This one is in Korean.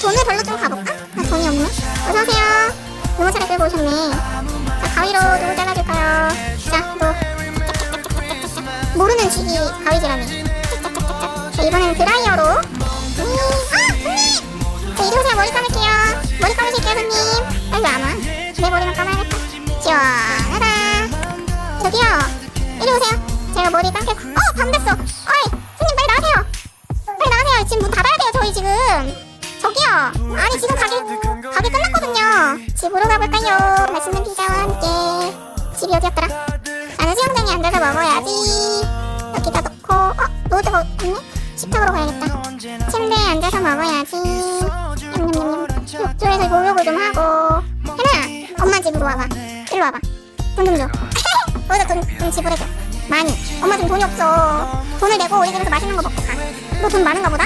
돈을 별로 좀 가볼까? 나 돈이 없네. 어서오세요. 유모차를 끌고 오셨네. 자, 가위로 누구 잘라줄까요? 자, 너. 짝짝짝짝짝짝. 모르는 지기 가위질하네. 자, 이번에는 드라이어로. 음, 아, 손님! 자, 이리 오세요. 머리 감을게요. 머리 감으실게요, 손님. 아이고, 안 와. 내 머리만 감아야겠다. 시원하다. 저기요. 이리 오세요. 제가 머리 감게. 어, 밤 됐어. 어이, 손님 빨리 나가세요. 빨리 나가세요. 지금 문 닫아야 돼요, 저희 지금. 아니, 지금 가게, 가게 끝났거든요. 집으로 가볼까요? 맛있는 피자와 함께. 집이 어디였더라? 나는 수영장에 앉아서 먹어야지. 여기다 놓고, 어, 노트가 없네? 식탁으로 가야겠다. 침대에 앉아서 먹어야지. 냠냠냠냠. 욕조에서 목욕을 좀 하고. 혜나, 엄마 집으로 와봐. 일로 와봐. 돈 좀 줘. 너희들 돈, 돈 지불해줘. 많이. 엄마 지금 돈이 없어. 돈을 내고 우리 집에서 맛있는 거 먹고 가. 너 돈 많은가 보다?